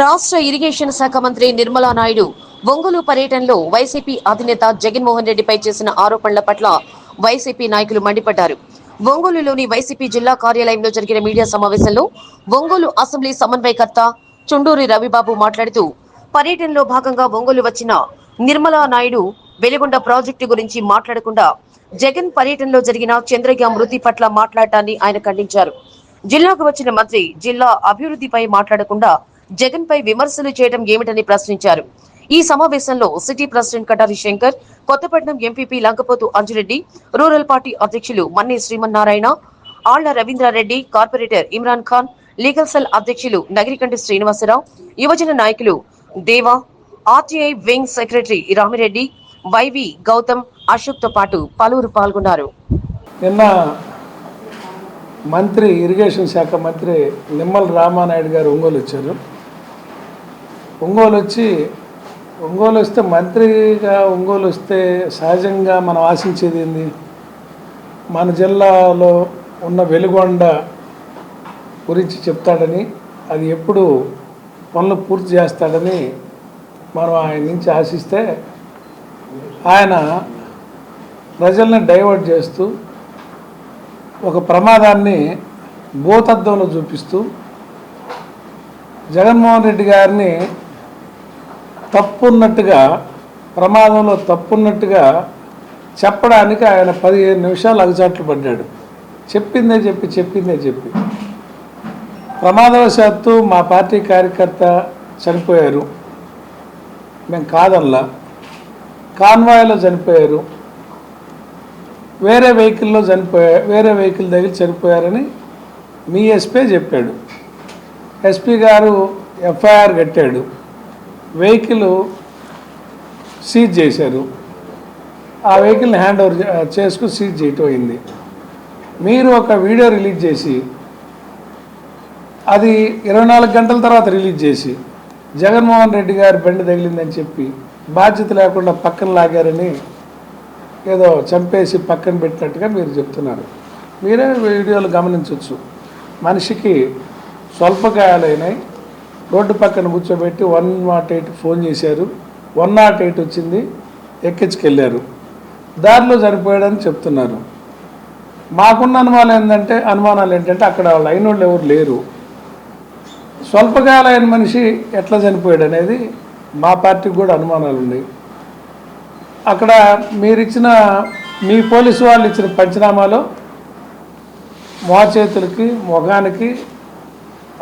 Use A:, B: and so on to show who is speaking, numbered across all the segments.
A: రాష్ట్ర ఇరిగేషన్ శాఖ మంత్రి నిర్మలా నాయుడు ఒంగోలు పర్యటనలో వైసీపీ అధినేత జగన్మోహన్ రెడ్డిపై చేసిన ఆరోపణల పట్ల వైసీపీ నాయకులు మండిపడ్డారు. ఒంగోలులోని వైసీపీ జిల్లా కార్యాలయంలో జరిగిన మీడియా సమావేశంలో ఒంగోలు అసెంబ్లీ సమన్వయకర్త చుండూరి రవిబాబు మాట్లాడుతూ పర్యటనలో భాగంగా ఒంగోలు వచ్చిన నిర్మలా నాయుడు వెలిగొండ ప్రాజెక్టు గురించి మాట్లాడకుండా జగన్ పర్యటనలో జరిగిన చంద్రయ్య మృతి పట్ల మాట్లాడటాన్ని ఆయన ఖండించారు. జిల్లాకు వచ్చిన మంత్రి జిల్లా అభివృద్ధిపై మాట్లాడకుండా జగన్ పై విమర్శలు చేయడం ఏమిటని ప్రశ్నించారు. ఈ సమావేశంలో city president Katari Shankar Kothapatnam MPP Lankapothu Anjireddy rural party అధ్యక్షులు Manni Srimannarayana Alla Ravindrareddy corporator Imran Khan legal cell అధ్యక్షులు నగిరికంటి శ్రీనివాసరావు యువజన నాయకులు Deva RTI wing secretary Ramireddy YV Gautam అశోక్తో పాటు పలువురు పాల్గొన్నారు.
B: నిన్న మంత్రి ఇరిగేషన్ శాఖ మంత్రి నిమ్మల రామానాయుడు గారు ఒంగోలు వచ్చారు. ఒంగోలు వచ్చి ఒంగోలు వస్తే మంత్రిగా ఒంగోలు వస్తే సహజంగా మనం ఆశించేది ఏంది మన జిల్లాలో ఉన్న వెలుగొండ గురించి చెప్తాడని అది ఎప్పుడు పనులు పూర్తి చేస్తాడని మనం ఆయన నుంచి ఆశిస్తే ఆయన ప్రజల్ని డైవర్ట్ చేస్తూ ఒక ప్రమాదాన్ని భూతద్దంలో చూపిస్తూ జగన్మోహన్ రెడ్డి గారిని తప్పున్నట్టుగా ప్రమాదంలో తప్పున్నట్టుగా చెప్పడానికి ఆయన పదిహేను నిమిషాలు అగచాట్లు పడ్డాడు. చెప్పిందే చెప్పి చెప్పిందే చెప్పి. ప్రమాదవశాత్తు మా పార్టీ కార్యకర్త చనిపోయారు. మేము కాదల్లా కాన్వాయ్లో చనిపోయారు. వేరే వెహికల్లో చనిపోయా వేరే వెహికల్ దగ్గర చనిపోయారని మీ ఎస్పీ చెప్పాడు. ఎస్పీ గారు ఎఫ్ఐఆర్ కట్టాడు. వెహికల్ సీజ్ చేశారు. ఆ వెహికల్ని హ్యాండ్ ఓవర్ చేసుకుని సీజ్ చేయటం అయింది. మీరు ఒక వీడియో రిలీజ్ చేసి అది ఇరవై నాలుగు గంటల తర్వాత రిలీజ్ చేసి జగన్మోహన్ రెడ్డి గారి బండి తగిలిందని చెప్పి బాధ్యత లేకుండా పక్కన లాగారని ఏదో చంపేసి పక్కన పెట్టినట్టుగా మీరు చెప్తున్నారు. మీరే వీడియోలు గమనించవచ్చు మనిషికి స్వల్ప గాయాలైనాయి రోడ్డు పక్కన కూర్చోబెట్టి వన్ నాట్ ఎయిట్ ఫోన్ చేశారు. వన్ నాట్ ఎయిట్ వచ్చింది ఎక్కించుకెళ్ళారు. దారిలో చనిపోయాడని చెప్తున్నారు. మాకున్న అనుమానం ఏంటంటే అనుమానాలు ఏంటంటే అక్కడ లైన్ వాళ్ళు ఎవరు లేరు. స్వల్పకాలైన మనిషి ఎట్లా చనిపోయాడు అనేది మా పార్టీకి కూడా అనుమానాలు ఉన్నాయి. అక్కడ మీరిచ్చిన మీ పోలీసు వాళ్ళు ఇచ్చిన పంచనామాలో మోచేతులకి ముఖానికి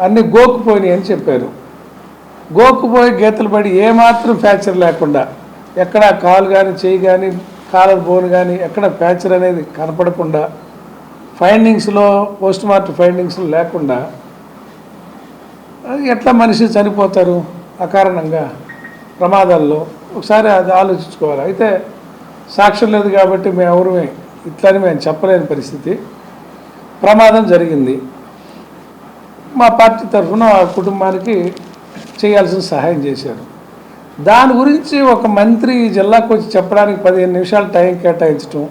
B: అన్ని గోకుపోయినాయి అని చెప్పారు. గోకుపోయి గీతలు పడి ఏమాత్రం ఫ్రాక్చర్ లేకుండా ఎక్కడ కాలు కానీ చేయి కానీ కాలర్ బోన్ కానీ ఎక్కడ ఫ్రాక్చర్ అనేది కనపడకుండా ఫైండింగ్స్లో పోస్ట్ మార్టం ఫైండింగ్స్లో లేకుండా ఎట్లా మనిషి చనిపోతారు అకారణంగా ప్రమాదాల్లో? ఒకసారి అది ఆలోచించుకోవాలి. అయితే సాక్ష్యం లేదు కాబట్టి మేము ఎవరమే ఇట్లని మేము చెప్పలేని పరిస్థితి. ప్రమాదం జరిగింది. మా పార్టీ తరఫున ఆ కుటుంబానికి చేయాల్సిన సహాయం చేశారు. దాని గురించి ఒక మంత్రి ఈ జిల్లాకు వచ్చి చెప్పడానికి పదిహేను నిమిషాలు టైం కేటాయించడం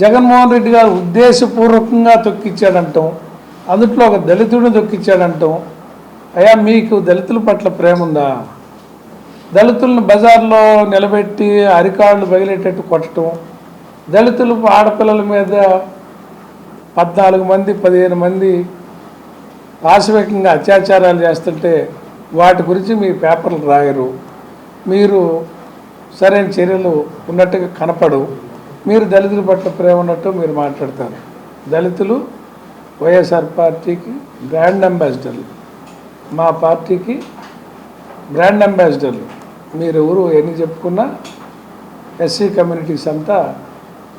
B: జగన్మోహన్ రెడ్డి గారు ఉద్దేశపూర్వకంగా తొక్కిచ్చాడంటాం అందుట్లో ఒక దళితుడిని తొక్కిచ్చాడంటాం అయ్యా మీకు దళితుల పట్ల ప్రేమ ఉందా? దళితులను బజార్లో నిలబెట్టి అరికాళ్ళు బగిలేటట్టు కొట్టడం దళితులు ఆడపిల్లల మీద పద్నాలుగు మంది పదిహేను మంది పాశవికంగా అత్యాచారాలు చేస్తుంటే వాటి గురించి మీ పేపర్లు రాయరు. మీరు సరైన చర్యలు ఉన్నట్టుగా కనపడవు. మీరు దళితుల పట్ల ప్రేమ ఉన్నట్టు మీరు మాట్లాడతారు. దళితులు వైఎస్ఆర్ పార్టీకి బ్రాండ్ అంబాసిడర్లు. మా పార్టీకి బ్రాండ్ అంబాసిడర్లు. మీరు ఎవరు ఎన్ని చెప్పుకున్నా ఎస్సీ కమ్యూనిటీస్ అంతా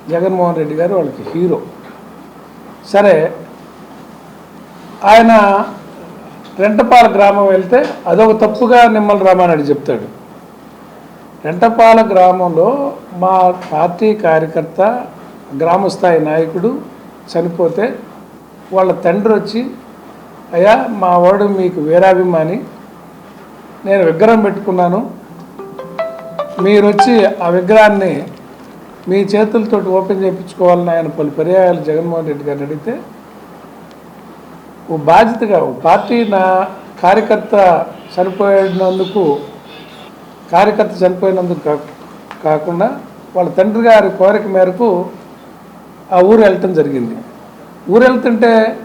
B: జగన్మోహన్ రెడ్డి గారు వాళ్ళకి హీరో. సరే ఆయన రెంటపాల గ్రామం వెళ్తే అదొక తప్పుగా నిమ్మల రామానాయుడు చెప్తాడు. రెంటపాల గ్రామంలో మా పార్టీ కార్యకర్త గ్రామస్థాయి నాయకుడు చనిపోతే వాళ్ళ తండ్రి వచ్చి అయ్యా మా వాడు మీకు వీరాభిమాని నేను విగ్రహం పెట్టుకున్నాను. మీరు వచ్చి ఆ విగ్రహాన్ని మీ చేతులతో ఓపెన్ చేయించుకోవాలని ఆయన పలు పర్యాయాలు జగన్మోహన్ రెడ్డి గారిని అడిగితే బాధ్యతగా పార్టీ నా కార్యకర్త చనిపోయినందుకు కార్యకర్త చనిపోయినందుకు కా- కాకుండా వాళ్ళ తండ్రి గారి కోరిక మేరకు ఆ ఊరు వెళ్ళటం జరిగింది. ఊరు వెళ్తుంటే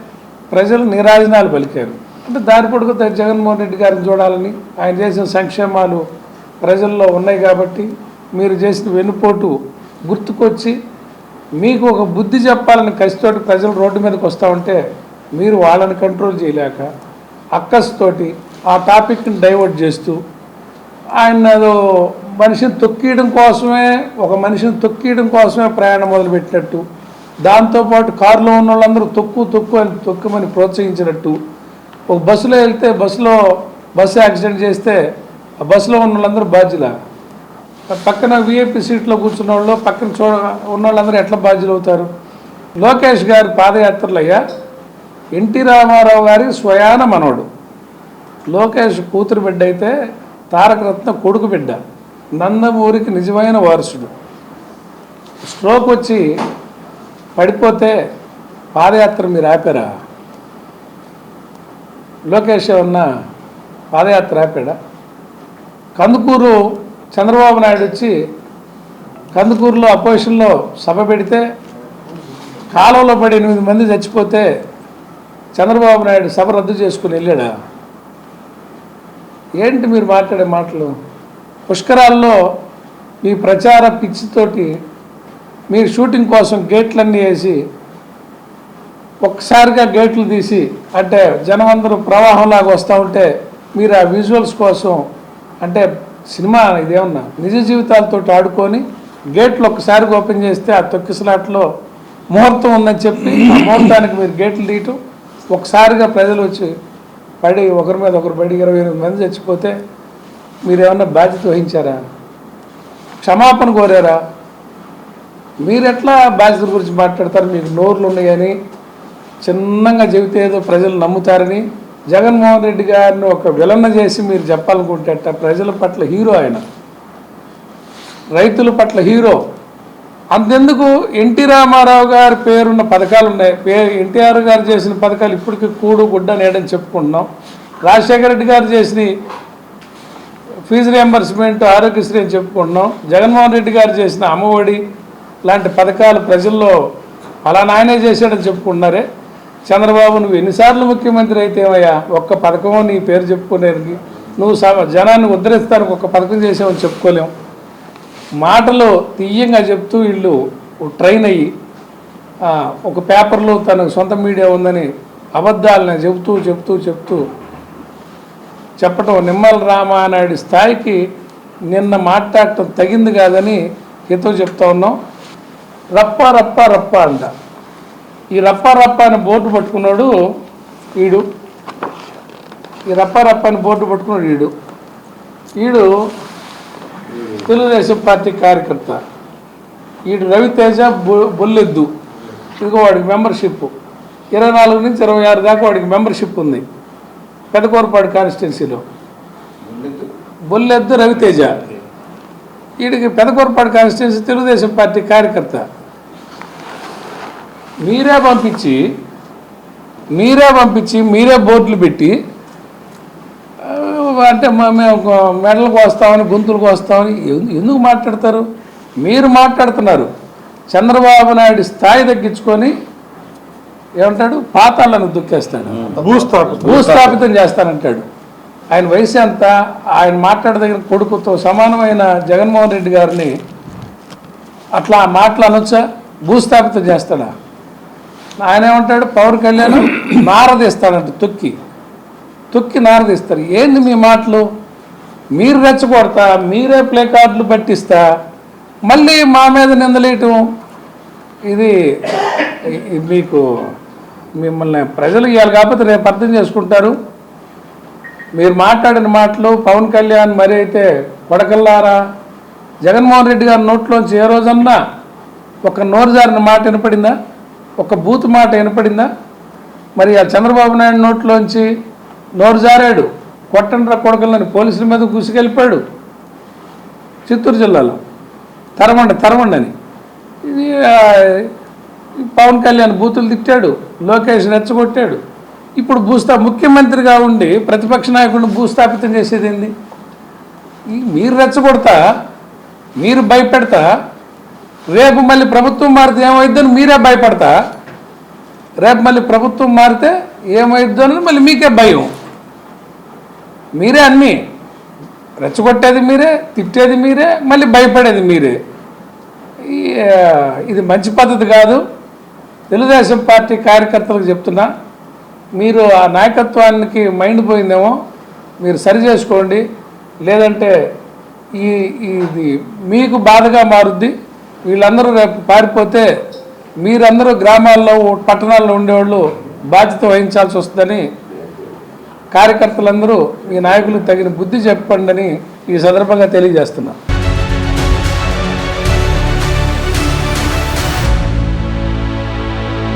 B: ప్రజలు నిరాజనాలు పలికారు. అంటే దారి పొడుగుతా జగన్మోహన్ రెడ్డి గారిని చూడాలని ఆయన చేసిన సంక్షేమాలు ప్రజల్లో ఉన్నాయి కాబట్టి మీరు చేసిన వెన్నుపోటు గుర్తుకొచ్చి మీకు ఒక బుద్ధి చెప్పాలని కసితోటి ప్రజలు రోడ్డు మీదకి వస్తూ ఉంటే మీరు వాళ్ళని కంట్రోల్ చేయలేక అక్కస్తోటి ఆ టాపిక్ని డైవర్ట్ చేస్తూ ఆయన ఏదో మనిషిని తొక్కియడం కోసమే ఒక మనిషిని తొక్కియడం కోసమే ప్రయాణం మొదలుపెట్టినట్టు దాంతోపాటు కారులో ఉన్న వాళ్ళందరూ తొక్కు తొక్కు అని తొక్కుమని ప్రోత్సహించినట్టు ఒక బస్సులో వెళ్తే బస్సులో బస్సు యాక్సిడెంట్ చేస్తే ఆ బస్సులో ఉన్న వాళ్ళందరూ బాధ్యుల? పక్కన విఐపి సీట్లో కూర్చున్న వాళ్ళు పక్కన చూడ ఉన్న వాళ్ళందరూ ఎట్లా బాధ్యులు అవుతారు లోకేష్ గారి పాదయాత్రలు అయ్యా ఎన్టీ రామారావు గారి స్వయాన మనోడు లోకేష్ కూతురు బిడ్డ అయితే తారకరత్న కొడుకు బిడ్డ. నందమూరికి నిజమైన వారసుడు. స్ట్రోక్ వచ్చి పడిపోతే పాదయాత్ర మీరు ఆపారా? లోకేష్ ఏమన్నా పాదయాత్ర ఆపాడా? కందుకూరు చంద్రబాబు నాయుడు వచ్చి కందుకూరులో అపోజిషన్లో సభ పెడితే కాలంలో పడి ఎనిమిది మంది చచ్చిపోతే చంద్రబాబు నాయుడు సభ రద్దు చేసుకుని వెళ్ళాడా? ఏంటి మీరు మాట్లాడే మాటలు? పుష్కరాల్లో మీ ప్రచార పిచ్చితోటి మీరు షూటింగ్ కోసం గేట్లన్నీ వేసి ఒక్కసారిగా గేట్లు తీసి అంటే జనం అందరూ ప్రవాహంలాగా వస్తూ ఉంటే మీరు ఆ విజువల్స్ కోసం అంటే సినిమా ఇదేమన్నా నిజ జీవితాలతో ఆడుకొని గేట్లు ఒక్కసారిగా ఓపెన్ చేస్తే ఆ తొక్కిసలాట్లో ముహూర్తం ఉందని చెప్పి ఆ ముహూర్తానికి మీరు గేట్లు తీయటం ఒకసారిగా ప్రజలు వచ్చి పడి ఒకరి మీద ఒకరు పడి ఇరవై ఎనిమిది మంది చచ్చిపోతే మీరు ఏమన్నా బాధ్యత వహించారా? క్షమాపణ కోరారా? మీరు ఎట్లా బాధ్యతల గురించి మాట్లాడతారు? మీకు నోర్లు ఉన్నాయని చిన్నంగా చెబితే ఏదో ప్రజలు నమ్ముతారని జగన్మోహన్ రెడ్డి గారిని ఒక విలన చేసి మీరు చెప్పాలనుకుంటే ప్రజల పట్ల హీరో ఆయన. రైతుల పట్ల హీరో. అంతెందుకు ఎన్టీ రామారావు గారి పేరున్న పథకాలు ఉన్నాయి. పే ఎన్టీఆర్ గారు చేసిన పథకాలు ఇప్పటికీ కూడు గుడ్డ నేడని చెప్పుకుంటున్నాం. రాజశేఖర రెడ్డి గారు చేసిన ఫీజు రియంబర్స్మెంట్ ఆరోగ్యశ్రీ అని చెప్పుకుంటున్నాం. జగన్మోహన్ రెడ్డి గారు చేసిన అమ్మఒడి లాంటి పథకాలు ప్రజల్లో ఫలానా ఆయనే చేశాడని చెప్పుకుంటున్నారే. చంద్రబాబు నువ్వు ఎన్నిసార్లు ముఖ్యమంత్రి అయితే ఏమయ్యా ఒక్క పథకమో నీ పేరు చెప్పుకునేది నువ్వు జనాన్ని ఉద్ధరిస్తానికి ఒక్క పథకం చేసావని చెప్పుకోలేం. మాటలు తీయంగా చెప్తూ వీళ్ళు ట్రైన్ అయ్యి ఒక పేపర్లో తన సొంత మీడియా ఉందని అబద్ధాలని చెబుతూ చెప్తూ చెప్తూ చెప్పటం నిమ్మల రామానాయుడు స్థాయికి నిన్న మాట్లాడటం తగింది కాదని ఎంతో చెప్తా ఉన్నాం. రప్ప రప్ప రప్ప అంట. ఈ రప్ప రప్ప అని బోర్డు పట్టుకున్నాడు వీడు ఈ రప్ప రప్ప అని బోర్డు పట్టుకున్నాడు వీడు వీడు తెలుగుదేశం పార్టీ కార్యకర్త. వీడు రవితేజ బొ- బొల్లెద్దు. ఇదిగో వాడికి మెంబర్షిప్. ఇరవై నాలుగు నుంచి ఇరవై ఆరు దాకా వాడికి మెంబర్షిప్ ఉంది. పెదకూరపాడు కాన్స్టిట్యున్సీలో. బొల్లెద్దు రవితేజ. వీడికి పెదకూరపాడు కాన్స్టిట్యున్సీ తెలుగుదేశం పార్టీ కార్యకర్త. మీరే పంపించి మీరే పంపించి మీరే బోర్డులు పెట్టి అంటే మేము మెడలకు వస్తామని గొంతులకు వస్తామని ఎందు- ఎందుకు మాట్లాడతారు? మీరు మాట్లాడుతున్నారు. చంద్రబాబు నాయుడు స్థాయి తగ్గించుకొని ఏమంటాడు? పాతాలను దుక్కేస్తాడు.
C: భూస్థాపితం.
B: భూస్థాపితం చేస్తానంటాడు. ఆయన వయసు ఎంత? ఆయన మాట్లాడదగిన కొడుకుతో సమానమైన జగన్మోహన్ రెడ్డి గారిని అట్లా ఆ మాటలు అనొచ్చా భూస్థాపితం చేస్తాడా? ఆయన ఏమంటాడు? పవన్ కళ్యాణ్ నారదీస్తాడంట తొక్కి. తొక్కి నారదీస్తారు. ఏంది మీ మాటలు? మీరు రెచ్చగొడతా మీరే ప్లే కార్డులు పట్టిస్తా మళ్ళీ మా మీద నిందలేయటం? ఇది ఇది మీకు మిమ్మల్ని ప్రజలు ఇవ్వాలి కాకపోతే రేపు అర్థం చేసుకుంటారు. మీరు మాట్లాడిన మాటలు పవన్ కళ్యాణ్ మరి అయితే కొడకల్లారా? జగన్మోహన్ రెడ్డి గారి నోట్లోంచి ఏ రోజన్నా ఒక నోరు జారిన మాట వినపడిందా? ఒక బూత్ మాట వినపడిందా? మరి ఆ చంద్రబాబు నాయుడు నోట్లోంచి నోరు జారాడు. కొట్టండ్ర కొడకలని పోలీసుల మీద కూసుకెళ్ళిపోయాడు చిత్తూరు జిల్లాలో. తరమండి తరమండి అని. ఇది పవన్ కళ్యాణ్ బూతులు తిట్టాడు. లోకేష్ రెచ్చగొట్టాడు. ఇప్పుడు భూస్థా ముఖ్యమంత్రిగా ఉండి ప్రతిపక్ష నాయకుడిని భూస్థాపితం చేసేది ఏంది? మీరు రెచ్చగొడతా మీరు భయపెడతా రేపు మళ్ళీ ప్రభుత్వం మారితే ఏమైద్దని మీరే భయపడతా? రేపు మళ్ళీ ప్రభుత్వం మారితే ఏమైద్దో మళ్ళీ మీకే భయం. మీరే అన్నీ. రెచ్చగొట్టేది మీరే తిట్టేది మీరే మళ్ళీ భయపడేది మీరే. ఇది మంచి పద్ధతి కాదు. తెలుగుదేశం పార్టీ కార్యకర్తలకు చెప్తున్నా మీరు ఆ నాయకత్వానికి మైండ్ పోయిందేమో మీరు సరి చేసుకోండి. లేదంటే ఈ ఇది మీకు బాధగా మారుద్ది. వీళ్ళందరూ రేపు పారిపోతే మీరందరూ గ్రామాల్లో పట్టణాల్లో ఉండేవాళ్ళు బాధ్యత వహించాల్సి వస్తుందని కార్యకర్తలందరూ మీ నాయకులు తగిన బుద్ధి చెప్పండి అని ఈ సందర్భంగా తెలియజేస్తున్నారు